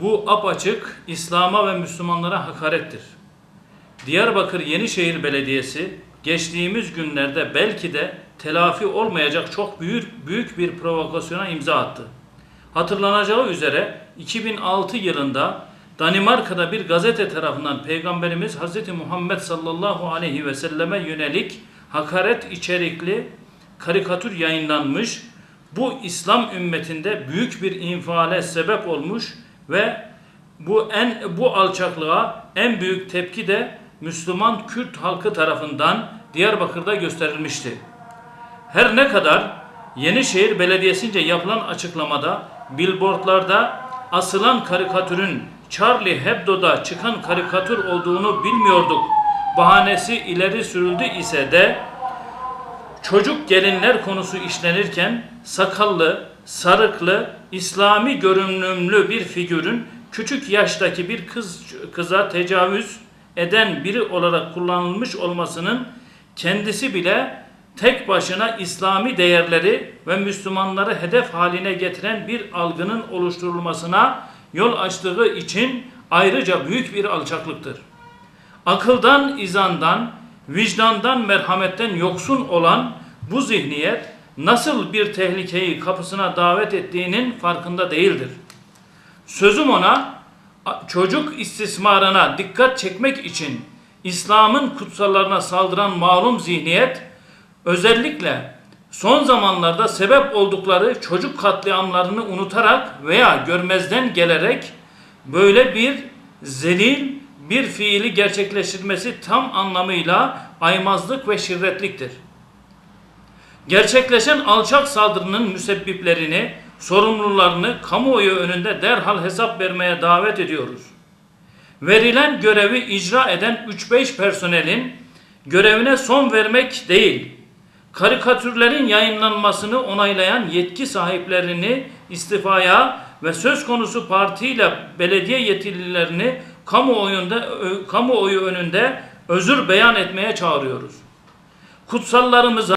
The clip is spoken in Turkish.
Bu apaçık İslam'a ve Müslümanlara hakarettir. Diyarbakır Yenişehir Belediyesi geçtiğimiz günlerde belki de telafi olmayacak çok büyük büyük bir provokasyona imza attı. Hatırlanacağı üzere 2006 yılında Danimarka'da bir gazete tarafından Peygamberimiz Hz. Muhammed sallallahu aleyhi ve selleme yönelik hakaret içerikli karikatür yayınlanmış. Bu İslam ümmetinde büyük bir infiale sebep olmuş ve bu en bu alçaklığa en büyük tepki de Müslüman Kürt halkı tarafından Diyarbakır'da gösterilmişti. Her ne kadar Yenişehir Belediyesi'nce yapılan açıklamada billboardlarda asılan karikatürün Charlie Hebdo'da çıkan karikatür olduğunu bilmiyorduk bahanesi ileri sürüldü ise de çocuk gelinler konusu işlenirken sakallı, sarıklı, İslami görünümlü bir figürün küçük yaştaki bir kız kıza tecavüz eden biri olarak kullanılmış olmasının kendisi bile tek başına İslami değerleri ve Müslümanları hedef haline getiren bir algının oluşturulmasına yol açtığı için ayrıca büyük bir alçaklıktır. Akıldan, izandan, vicdandan, merhametten yoksun olan bu zihniyet nasıl bir tehlikeyi kapısına davet ettiğinin farkında değildir. Sözüm ona çocuk istismarına dikkat çekmek için İslam'ın kutsallarına saldıran malum zihniyet özellikle son zamanlarda sebep oldukları çocuk katliamlarını unutarak veya görmezden gelerek böyle bir zelil bir fiili gerçekleştirmesi tam anlamıyla aymazlık ve şirretliktir. Gerçekleşen alçak saldırının müsebbiplerini, sorumlularını kamuoyu önünde derhal hesap vermeye davet ediyoruz. Verilen görevi icra eden 3-5 personelin görevine son vermek değil, karikatürlerin yayınlanmasını onaylayan yetki sahiplerini istifaya ve söz konusu partiyle belediye yetkililerini kamuoyunda kamuoyu önünde özür beyan etmeye çağırıyoruz. Kutsallarımıza